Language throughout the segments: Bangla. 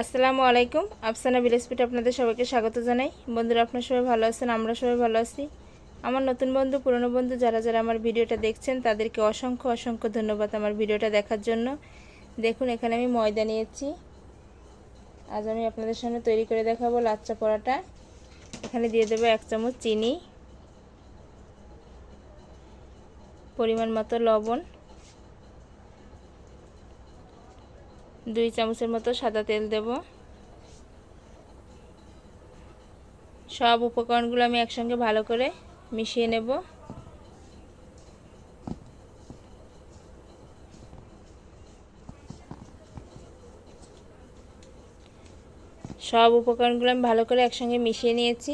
আসসালামু আলাইকুম। আফসানা বিলেসপিট আপনাদের সবাইকে স্বাগত জানাই। বন্ধুরা, আপনার সবাই ভালো আছেন? আমরা সবাই ভালো আছি। আমার নতুন বন্ধু, পুরনো বন্ধু যারা যারা আমার ভিডিওটা দেখছেন, তাদেরকে অসংখ্য অসংখ্য ধন্যবাদ আমার ভিডিওটা দেখার জন্য। দেখুন, এখানে আমি ময়দা নিয়েছি। আজ আমি আপনাদের সামনে তৈরি করে দেখাবো লাচ্চা পরাটা। এখানে দিয়ে দেবো এক চামচ চিনি, পরিমাণ মতো লবণ। দুই চামচের মতো সাদা তেল দেব। সব উপকরণগুলো আমি একসঙ্গে ভালো করে মিশিয়ে নেব। সব উপকরণগুলো আমি ভালো করে একসঙ্গে মিশিয়ে নিয়েছি।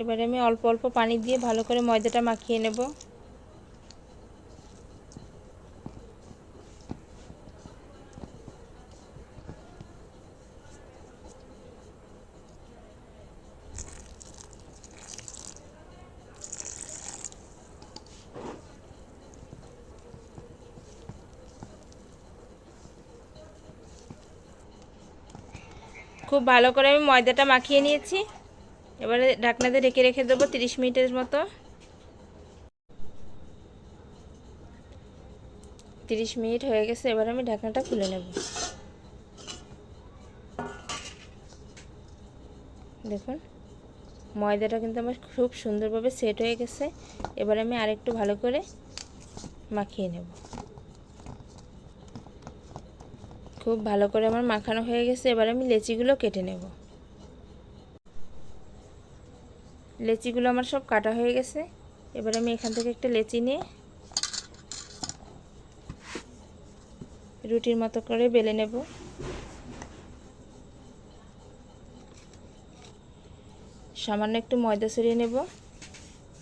এবারে আমি অল্প অল্প পানি দিয়ে ভালো করে ময়দাটা মাখিয়ে নেব। খুব ভালো করে আমি ময়দাটা মাখিয়ে নিয়েছি। এবারে ঢাকনাতে রেখে রেখে দেবো তিরিশ মিনিটের মতো। তিরিশ মিনিট হয়ে গেছে, এবার আমি ঢাকনাটা খুলে নেব। দেখুন, ময়দাটা কিন্তু আমার খুব সুন্দরভাবে সেট হয়ে গেছে। এবার আমি আরেকটু ভালো করে মাখিয়ে নেব। খুব ভালো করে আমার মাখানো হয়ে গেছে, এবার আমি লেচিগুলো কেটে নেব। লেচিগুলো আমার সব কাটা হয়ে গেছে, এবার আমি এখান থেকে একটা লেচি নিয়ে রুটির মতো করে বেলে নেব। সামান্য একটু ময়দা সরিয়ে নেব,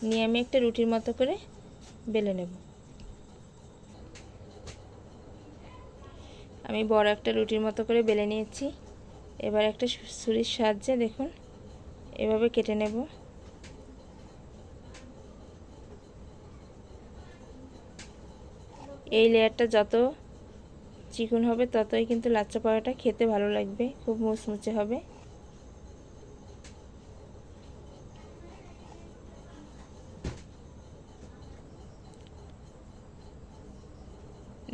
নিয়ে আমি একটা রুটির মতো করে বেলে নেব। আমি বড় একটা রুটির মতো করে বেলে নিয়েছি। এবার একটা ছুরির সাহায্যে দেখুন, এভাবে কেটে নেব। এই লেয়ারটা যত চিকন হবে, ততই কিন্তু লাচ্চা পরোটা খেতে ভালো লাগবে, খুব মুচমুচে হবে।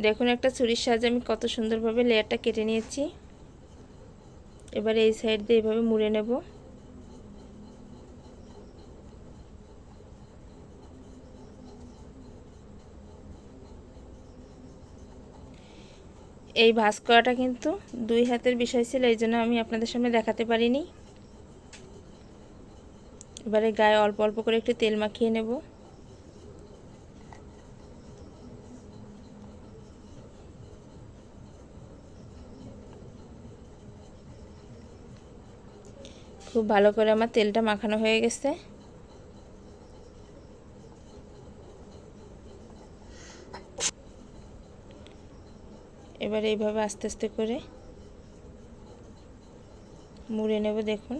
দেখুন একটা ছুরির সাহায্যে আমি কত সুন্দরভাবে লেয়ারটা কেটে নিয়েছি। এবারে এই সাইড দিয়ে এভাবে মুড়ে নেব। এই ভাজ করাটা কিন্তু দুই হাতের বিষয় ছিল, এই জন্য আমি আপনাদের সামনে দেখাতে পারিনি। এবারে গায়ে অল্প অল্প করে একটু তেল মাখিয়ে নেব। খুব ভালো করে আমার তেলটা মাখানো হয়ে গেছে। এবার এইভাবে আস্তে আস্তে করে মুড়ে নেব দেখুন।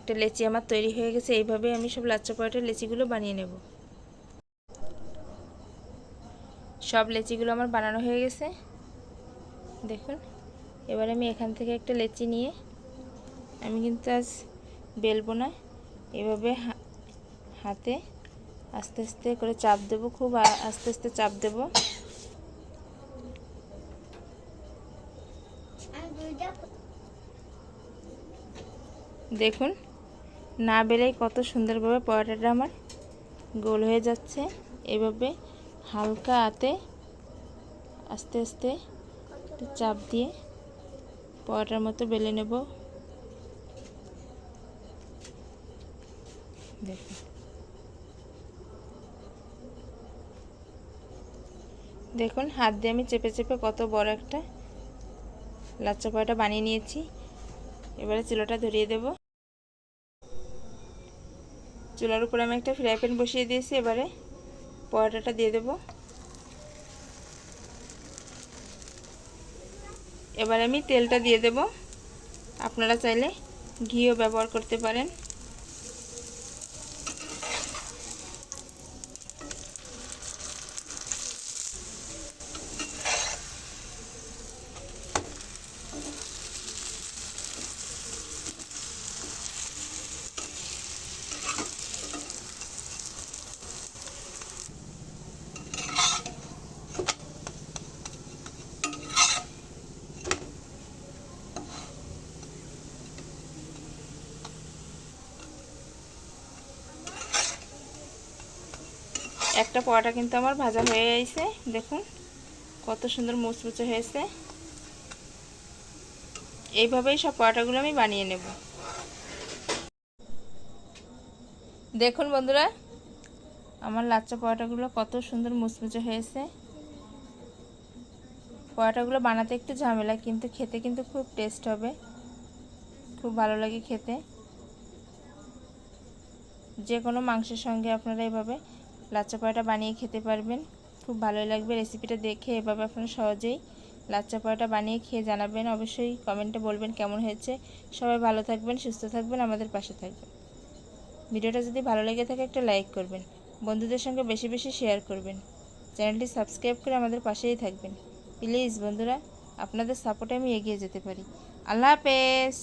একটা লেচি আমার তৈরি হয়ে গেছে, এইভাবে আমি সব লাচ্চা পরোটার লেচিগুলো বানিয়ে নেব। সব লেচিগুলো আমার বানানো হয়ে গেছে। দেখুন, এবার আমি এখান থেকে একটা লেচি নিয়ে আমি কিন্তু আজ বেলবো না, এভাবে হাতে আস্তে আস্তে করে চাপ দেব, খুব আস্তে আস্তে চাপ দেব। দেখুন না বেলেই কত সুন্দরভাবে পরোটাটা আমার গোল হয়ে যাচ্ছে। এভাবে হালকা হাতে আস্তে আস্তে চাপ দিয়ে পরোটার মতো বেলে নেব। দেখুন। দেখুন, হাত দিয়ে আমি চেপে চেপে কত বড় একটা লাচ্চা পরোটা বানিয়ে নিয়েছি। এবারে চুলোটা ধরিয়ে দেব। চুলার উপরে আমি একটা ফ্রাই প্যান বসিয়ে দিয়েছি, এবারে পরোটাটা দিয়ে দেব। এবার আমি তেলটা দিয়ে দেব। আপনারা চাইলে ঘিও ব্যবহার করতে পারেন। একটা পোয়াটা কিন্তু আমার ভাজা হয়ে গেছে। দেখুন, কত সুন্দর মুচমুচে হয়েছে। এইভাবেই সব পোয়াটাগুলো আমি বানিয়ে নেব। দেখুন বন্ধুরা, আমার লাচ্চা পোয়াটাগুলো কত সুন্দর মুচমুচে হয়েছে। পোয়াটাগুলো বানাতে একটু ঝামেলা, কিন্তু খেতে কিন্তু খুব টেস্ট হবে। খুব ভালো লাগে খেতে। যে কোনো মাংসের সঙ্গে আপনারা এভাবে লাচ্চা পরোটা বানিয়ে খেতে পারবেন। খুব ভালোই লাগবে রেসিপিটা দেখে এভাবে আপনারা সহজেই লাচ্চা পরোটা বানিয়ে খেয়ে জানাবেন। অবশ্যই কমেন্টে বলবেন কেমন হয়েছে। সবাই ভালো থাকবেন, সুস্থ থাকবেন, আমাদের পাশে থাকবেন। ভিডিওটা যদি ভালো লেগে থাকে একটা লাইক করবেন, বন্ধুদের সঙ্গে বেশি বেশি শেয়ার করবেন। চ্যানেলটি সাবস্ক্রাইব করে আমাদের পাশেই থাকবেন। প্লিজ বন্ধুরা, আপনাদের সাপোর্টে আমি এগিয়ে যেতে পারি। আল্লাহ হাফেজ!